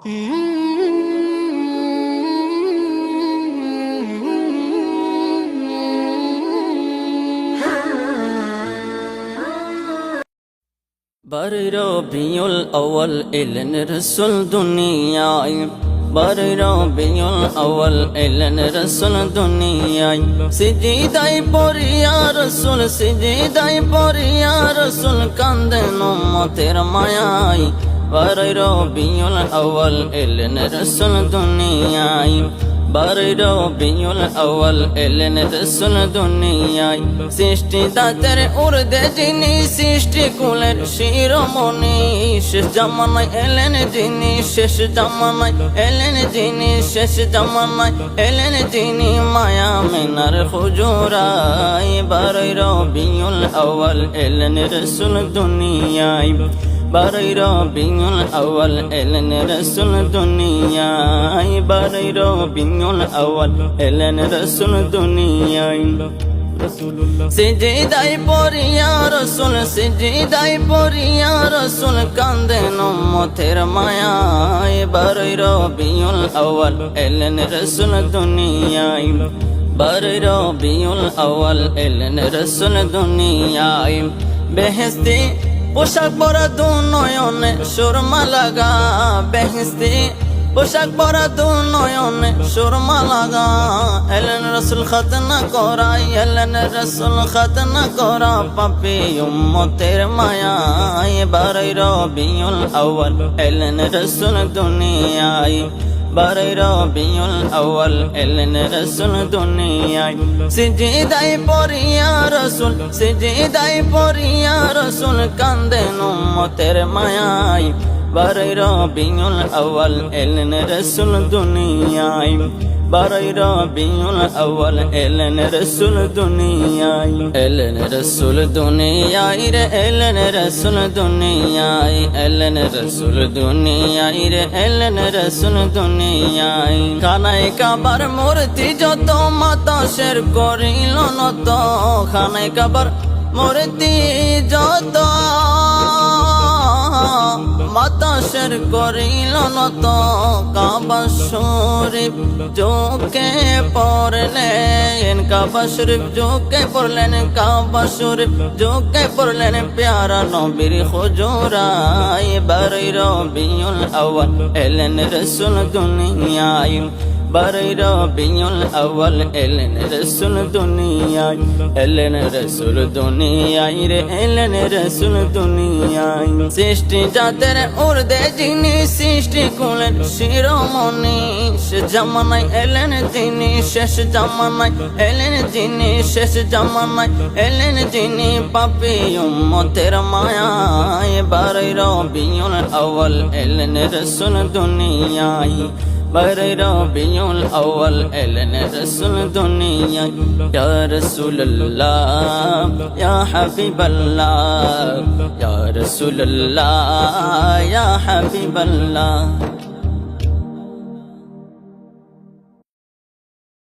বরবিউল আউয়াল এলেন রসুল দুনিয়ায়। বরবিউল আউয়াল এলেন রসুল দুনিয়ায়। সিজিদাই পরিয়া রসুল সিজিদাই পরিয়া রসুল কান্দেন উম্মতের মায়ায়। বরবিউল আউয়াল এলেন রসুল দুনিয়ায়। বরবিউল আউয়াল এলেন রসুল দুনিয়ায়। সৃষ্টি দাতের উর্দে যিনি সৃষ্টি কুলের শিরোমণি। শেষ জামানায় এলেন যিনি, শেষ জামানায় এলেন যিনি, শেষ জামানায় এলেন যিনি মায়া মেনার হুজুরাই বারই রবিউল আউয়াল এলেন রসুল দুনিয়ায়। বারই রবিউল আউয়াল এলেন রসুল দুনিয়ায়। বারই রবিউল আউয়াল এলেন রসুল দুনিয়ায়। সিজিদাই পরিয়া রসুল সিজিদাই পরিয়া রসুল কান্দেন উম্মতের মায়ায়। বারই রবিউল আউয়াল এলেন রসুল দুনিয়ায়। বারই রবিউল আউয়াল এলেন রসুল দুনিয়ায়। বেহেস্তি পোশাক পরা দু নয়নে সুরমা লাগা বেহেস্তি পোশাক পরা দু নয়নে সুরমা লাগা, এলেন রসুল খতনা করা, এলেন রসুল খতনা করা, পাপি উম্মতের মায়া বারই রবিউল আউয়াল, এলেন রসুল দুনিয়ায়। বারই রবিউল আউয়াল, এলেন রসুল দুনিয়ায়। সিজিদাই পরিয়া রসুল, সিজিদাই পরিয়া রসুল কান্দেন উম্মতের মায়ায়। বারই রবিউল আউয়াল, এলেন রসুল দুনিয়ায়। বারই রবিউল আউয়াল, এলেন রসুল দুনিয়ায়। এলেন রসুল দুনিয়ায় রে, এলেন রসুল দুনিয়ায়। এলেন রসুল দুনিয়ায় রে, এলেন রসুল দুনিয়ায়। খানায় কাবার মূর্তি যত মাতাসের করিল নত। খানায় কাবার মূর্তি যত মাতাসের করিল নত কাবা শরীফ যোগে পড়লেন কাবা শরীফ যোগে পড়লেন কাবা শরীফ যোগে পড়লেন প্যারা নবীর হুজুরাই। বারই রবিউল আউয়াল এলেন রসুল দুনিয়ায়। বারই রবিউল আউয়াল, এলেন রসুল দুনিয়ায়, এলেন রসুল দুনিয়ায় রে, এলেন রসুল দুনিয়ায়। সৃষ্টি জাতের উর্দে যিনি সৃষ্টি কুলের শিরোমণি সে জামানায় এলেন তিনি শেষ জামানায়, এলেন যিনি শেষ জামানায়, এলেন যিনি পাপি উম্মতের মায়ায়। বারই রবিউল আউয়াল, এলেন রসুল দুনিয়ায়। বারই রবিউল আউয়াল এলেন রসুল দুনিয়ায় ইয়া রাসূলুল্লাহ ইয়া হাবিবাল্লাহ ইয়া রাসূলুল্লাহ ইয়া হাবিবাল্লাহ